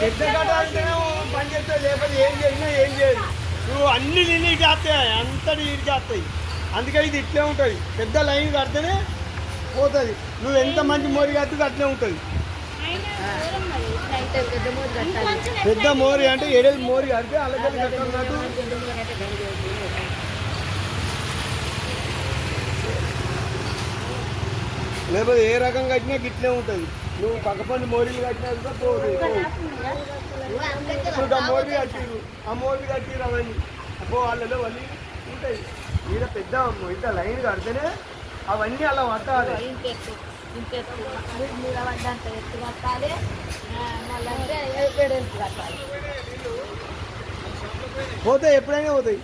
పెద్ద కట్ట పని చేస్తే లేకపోతే ఏం చేసినా ఏం చేయదు. నువ్వు అన్ని నిన్ను ఇటు చేస్తాయి అంతటి ఇటు చేస్తాయి అందుకే ఇది ఇట్లే ఉంటుంది. పెద్ద లైన్ కడితేనే పోతుంది. నువ్వు ఎంత మంచి మోరి కడితే అట్లే ఉంటుంది. పెద్ద మోరి అంటే ఏడేది మోరి కడితే అలాగే కట్టాలన్నట్టు లేకపోతే ఏ రకం కట్టినా గిట్లే ఉంటుంది. నువ్వు పక్కపండి మోరీలు కట్టినా కూడా పోదు ఇప్పుడు ఆ మోరీ కట్టిరు ఆ మోరీ కట్టిరు అవన్నీ. అబ్బో వాళ్ళలో మళ్ళీ ఉంటాయి ఈడ పెద్ద ఇంత లైన్ కడితేనే అవన్నీ అలా పట్టాలి. పోతాయి ఎప్పుడైనా పోతాయి.